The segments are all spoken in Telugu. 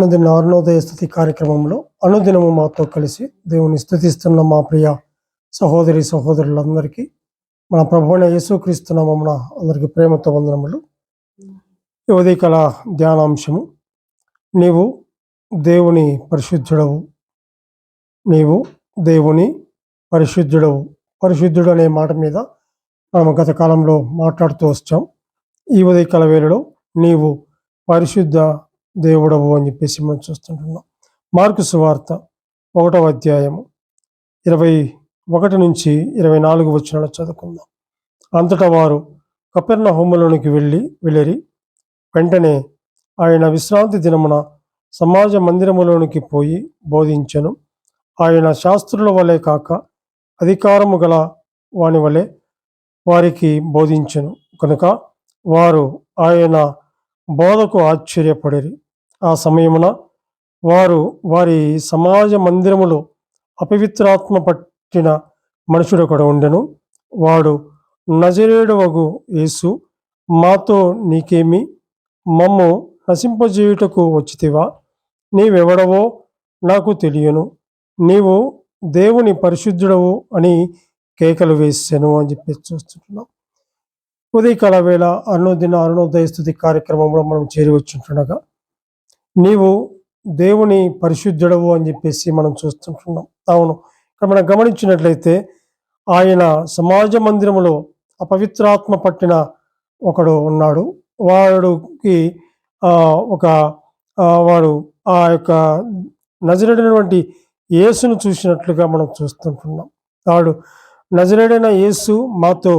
అనుదిన అరుణోదయ స్థుతి కార్యక్రమంలో అనుదినము మాతో కలిసి దేవుని స్థుతిస్తున్న మా ప్రియ సహోదరి సహోదరులందరికీ మన ప్రభువైన యేసుక్రీస్తు నామమున అందరికీ ప్రేమతో వందనములు. ఈ కళ ధ్యానాంశము నీవు దేవుని పరిశుద్ధుడవు. నీవు దేవుని పరిశుద్ధుడవు. పరిశుద్ధుడు అనే మాట మీద మనం గత కాలంలో మాట్లాడుతూ వచ్చాం. ఈ ఉదయకాల వేళలో నీవు పరిశుద్ధ దేవుడవు అని చెప్పేసి మనం చూస్తుంటున్నాం. మార్కు సువార్త ఒకటవ అధ్యాయము ఇరవై ఒకటి నుంచి ఇరవై నాలుగు వచ్చిన చదువుకుందాం. అంతటా వారు కపెర్ణ హోమలోనికి వెళ్ళి వెళ్ళిరి. వెంటనే ఆయన విశ్రాంతి దినమున సమాజ మందిరములోనికి పోయి బోధించను. ఆయన శాస్త్రుల వలె కాక అధికారము గల వాని వలె వారికి బోధించను. కనుక వారు ఆయన బోధకు ఆశ్చర్యపడిరి. ఆ సమయమున వారు వారి సమాజ మందిరములో అపవిత్రాత్మ పట్టిన మనుషుడొకడు ఉండెను. వాడు నజరేడవగు యేసు మాతో నీకేమి? మమ్ము నశింపజేయుటకు వచ్చితివా? నీవెవడవో నాకు తెలియను. నీవు దేవుని పరిశుద్ధుడవు అని కేకలు వేసాను అని చెప్పి చూస్తుంటున్నాం. ఉదయకాల వేళ అరుణోదిన అరుణోదయ స్థుతి కార్యక్రమంలో మనం చేరి వచ్చింటుండగా నీవు దేవుని పరిశుద్ధుడవు అని చెప్పేసి మనం చూస్తుంటున్నాం. అవును. ఇక్కడ మనం గమనించినట్లయితే ఆయన సమాజ మందిరములో అపవిత్రాత్మ పట్టిన ఒకడు ఉన్నాడు. వాడుకి ఒక వాడు ఆ యొక్క నజరడినటువంటి యేసును చూసినట్లుగా మనం చూస్తుంటున్నాం. వాడు నజరేడైన యేసు మాతో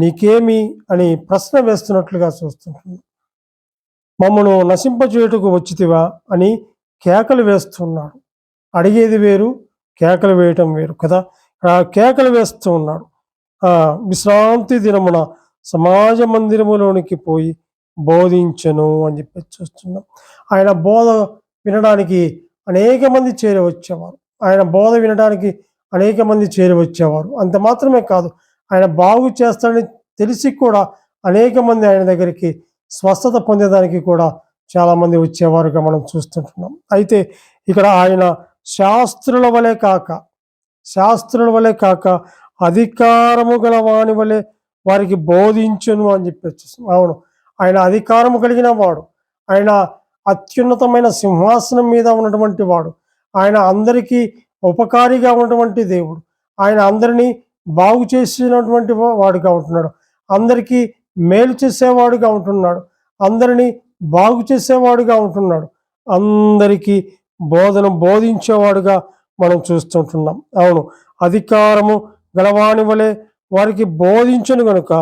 నీకేమి అని ప్రశ్న వేస్తున్నట్లుగా చూస్తుంటున్నాం. మమ్మను నశింపచేయుటకు వచ్చితివా అని కేకలు వేస్తున్నాడు. అడిగేది వేరు కేకలు వేయటం వేరు కదా. ఆ కేకలు వేస్తూ ఉన్నాడు. ఆ విశ్రాంతి దినమున సమాజ మందిరములోనికి పోయి బోధించను అని చెప్పి చూస్తున్నాం. ఆయన బోధ వినడానికి అనేక మంది చేరి వచ్చేవారు. ఆయన బోధ వినడానికి అనేక మంది చేరి వచ్చేవారు. అంత మాత్రమే కాదు ఆయన బాగు చేస్తాడని తెలిసి కూడా అనేక మంది ఆయన దగ్గరికి స్వస్థత పొందేదానికి కూడా చాలామంది వచ్చేవారుగా మనం చూస్తుంటున్నాం. అయితే ఇక్కడ ఆయన శాస్త్రుల వలె కాక శాస్త్రుల వలె కాక అధికారము గల వాని వలె వారికి బోధించును అని చెప్పి అవును ఆయన అధికారము కలిగిన వాడు ఆయన అత్యున్నతమైన సింహాసనం మీద ఉన్నటువంటి వాడు ఆయన అందరికీ ఉపకారిగా ఉన్నటువంటి దేవుడు ఆయన అందరినీ బాగు చేసినటువంటి వాడుగా ఉంటున్నాడు అందరికీ మేలు చేసేవాడుగా ఉంటున్నాడు. అందరినీ బాగు చేసేవాడుగా ఉంటున్నాడు. అందరికీ బోధన బోధించేవాడుగా మనం చూస్తుంటున్నాం. అవును అధికారము గలవాణి వలె వారికి బోధించను గనుక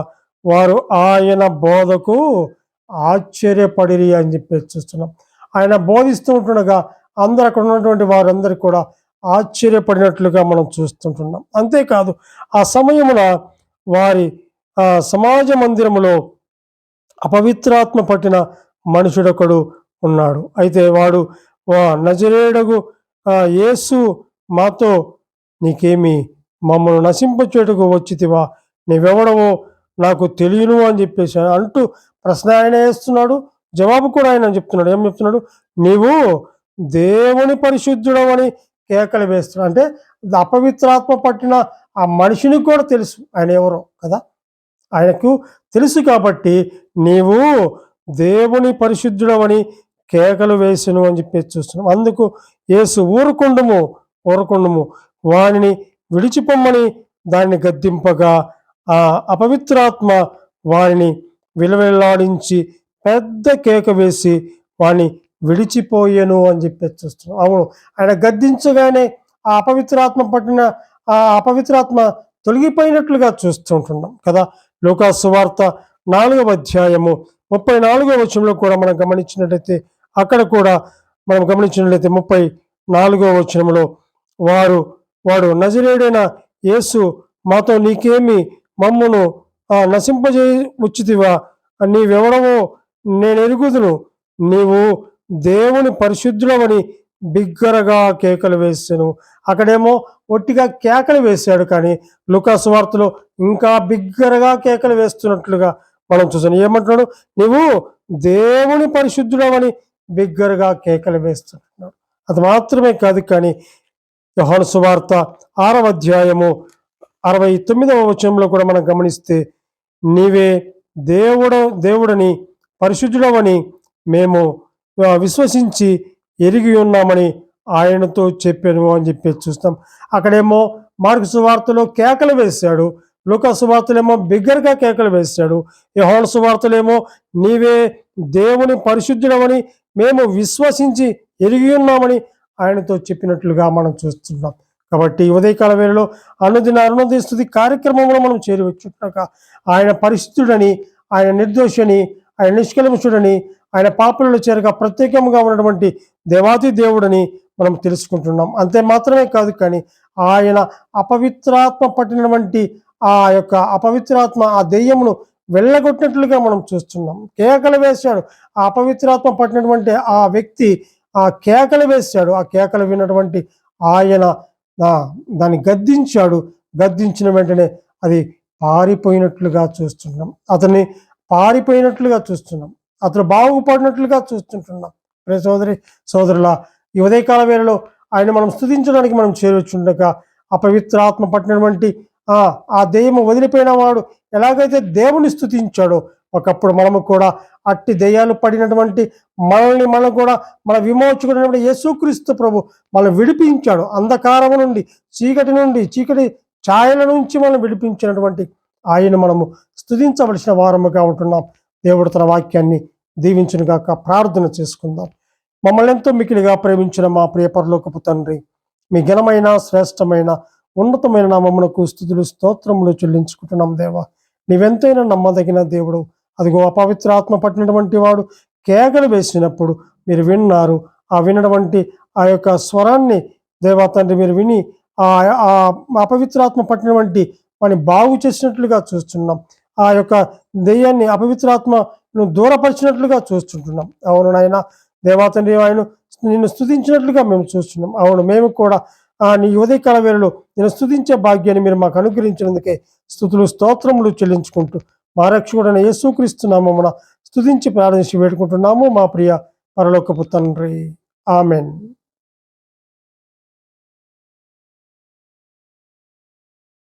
వారు ఆయన బోధకు ఆశ్చర్యపడిరి అని చెప్పి చూస్తున్నాం. ఆయన బోధిస్తూ ఉంటుండగా అందరు అక్కడ ఉన్నటువంటి వారందరూ కూడా ఆశ్చర్యపడినట్లుగా మనం చూస్తుంటున్నాం. అంతేకాదు ఆ సమయమున వారి ఆ, సమాజ మందిరములో అపవిత్రాత్మ పట్టిన మనుషుడొకడు ఉన్నాడు. అయితే వాడు "వా నజరేడగు యేసు మాతో నీకేమి మమ్మల్ని నశింపచేటకు వచ్చితివా? నీవెవడవో నాకు తెలియను అని చెప్పేసి అంటూ ప్రశ్న ఆయన వేస్తున్నాడు. జవాబు కూడా ఆయన చెప్తున్నాడు. ఏం చెప్తున్నాడు? నీవు దేవుని పరిశుద్ధుడవని కేకలు వేస్తున్నాడు. అంటే అపవిత్రాత్మ పట్టిన ఆ మనిషిని కూడా తెలుసు. ఆయన ఎవరో కదా? ఆయనకు తెలుసు కాబట్టి నీవు దేవుని పరిశుద్ధుడవని కేకలు వేసును అని చెప్పి చూస్తున్నాం. అందుకు యేసు ఊరుకుండము ఊరుకుండము. వానిని విడిచిపొమ్మని దాన్ని గద్దింపగా ఆ అపవిత్రాత్మ వారిని విలవిల్లాడించి పెద్ద కేక వేసి వాని విడిచిపోయెను అని చెప్పి చూస్తున్నాం. అవును ఆయన గద్దించగానే ఆ అపవిత్రాత్మ పట్టిన ఆ అపవిత్రాత్మ తొలగిపోయినట్లుగా చూస్తుంటున్నాం కదా. లోకాసువార్త నాలుగవ అధ్యాయము ముప్పై నాలుగవ వచనంలో కూడా మనం గమనించినట్లయితే అక్కడ కూడా మనం గమనించినట్లయితే ముప్పై నాలుగవ వచనంలో వారు వాడు నజరేడైన యేసు మాతో నీకేమి మమ్మును ఆ, నశింపజే వచ్చితివా? నీవెవడవో నేను ఎరుగుదును నీవు దేవుని పరిశుద్ధులవని బిగ్గరగా కేకలు వేసాను. అక్కడేమో ఒట్టిగా కేకలు వేశాడు కానీ లుకా సువార్తలు ఇంకా బిగ్గరగా కేకలు వేస్తున్నట్లుగా మనం చూసాను ఏమంటున్నాడు? నువ్వు దేవుని పరిశుద్ధుడవని బిగ్గరగా కేకలు వేస్తున్నాడు అది మాత్రమే కాదు కానీ యోహాను సువార్త ఆరవ అధ్యాయము అరవై తొమ్మిదవ వచనంలో కూడా మనం గమనిస్తే నీవే దేవుడు దేవుడని పరిశుద్ధుడవని మేము విశ్వసించి ఎరిగి ఉన్నామని ఆయనతో చెప్పాను అని చెప్పి చూస్తాం. అక్కడేమో మార్కు సువార్తలో కేకలు వేశాడు. లూకా సువార్తలేమో బిగ్గరగా కేకలు వేశాడు. యోహాను సువార్తలేమో నీవే దేవుని పరిశుద్ధుడమని మేము విశ్వసించి ఎరిగి ఉన్నామని ఆయనతో చెప్పినట్లుగా మనం చూస్తున్నాం. కాబట్టి ఉదయకాల వేళలో అనుదిన అరుణోదయ కార్యక్రమంలో మనం చేరవచ్చుంటాక ఆయన పరిశుద్ధుడని ఆయన నిర్దోషని ఆయన నిష్కలముషుడని ఆయన పాపలలో చేరక ప్రత్యేకంగా ఉన్నటువంటి దేవాది దేవుడని మనం తెలుసుకుంటున్నాం. అంతే మాత్రమే కాదు కానీ ఆయన అపవిత్రాత్మ పట్టినటువంటి ఆ యొక్క అపవిత్రాత్మ ఆ దెయ్యమును వెళ్ళగొట్టినట్లుగా మనం చూస్తున్నాం. కేకలు వేశాడు. ఆ అపవిత్రాత్మ పట్టినటువంటి ఆ వ్యక్తి ఆ కేకలు వేశాడు. ఆ కేకలు విన్నటువంటి ఆయన దాన్ని గద్దించాడు. గద్దించిన వెంటనే అది పారిపోయినట్లుగా చూస్తున్నాం. అతన్ని పారిపోయినట్లుగా చూస్తున్నాం. అతను బాగుపడినట్లుగా చూస్తుంటున్నాం. ప్రే సోదరి సోదరుల ఈ ఉదయకాల వేళలో ఆయన మనం స్థుతించడానికి మనం చేరుచుండగా అపవిత్రాత్మ పట్టినటువంటి ఆ దెయ్యము వదిలిపోయిన వాడు ఎలాగైతే దేవుని స్థుతించాడో ఒకప్పుడు మనము కూడా అట్టి దెయ్యాలు పడినటువంటి మనల్ని మనం కూడా మన విమోచకుడైనటువంటి యేసుక్రీస్తు ప్రభు మనం విడిపించాడు. అంధకారము నుండి చీకటి నుండి చీకటి ఛాయల నుంచి మనం విడిపించినటువంటి ఆయన మనము స్థుతించవలసిన వారముగా ఉంటున్నాం. దేవుడు తన వాక్యాన్ని దీవించునుగాక ప్రార్థన చేసుకుందాం. మమ్మల్ని ఎంతో మికిలిగా ప్రేమించిన మా ప్రియపరలోకపు తండ్రి మీ ఘనమైన శ్రేష్టమైన ఉన్నతమైన నామమునకు స్థుతులు స్తోత్రములు చెల్లించుకుంటున్నాం దేవా. నీవెంతైనా నమ్మదగిన దేవుడు అదిగో అపవిత్ర ఆత్మ పట్టినటువంటి వాడు కేకలు వేసినప్పుడు మీరు విన్నారు. ఆ వినటువంటి ఆ యొక్క స్వరాన్ని దేవా తండ్రి మీరు విని ఆ ఆ అపవిత్రాత్మ పట్టినటువంటి వాడిని బాగు చేసినట్లుగా చూస్తున్నాం. ఆ యొక్క దెయ్యాన్ని అపవిత్రాత్మను దూరపరిచినట్లుగా చూస్తుంటున్నాం. అవును నాయన దేవాతండ్రి ఆయన నిన్ను స్థుతించినట్లుగా మేము చూస్తున్నాం. అవును మేము కూడా ఆ నీ ఉదయకాల వేళలో నేను స్థుతించే భాగ్యాన్ని మీరు మాకు అనుగ్రహించినందుకే స్థుతులు స్తోత్రములు చెల్లించుకుంటూ మా రక్షకుడైన యేసుక్రీస్తు నామమున స్తుతించి ప్రార్థించి వేడుకుంటున్నాము. మా ప్రియ పరలోకపు తండ్రి. ఆమెన్.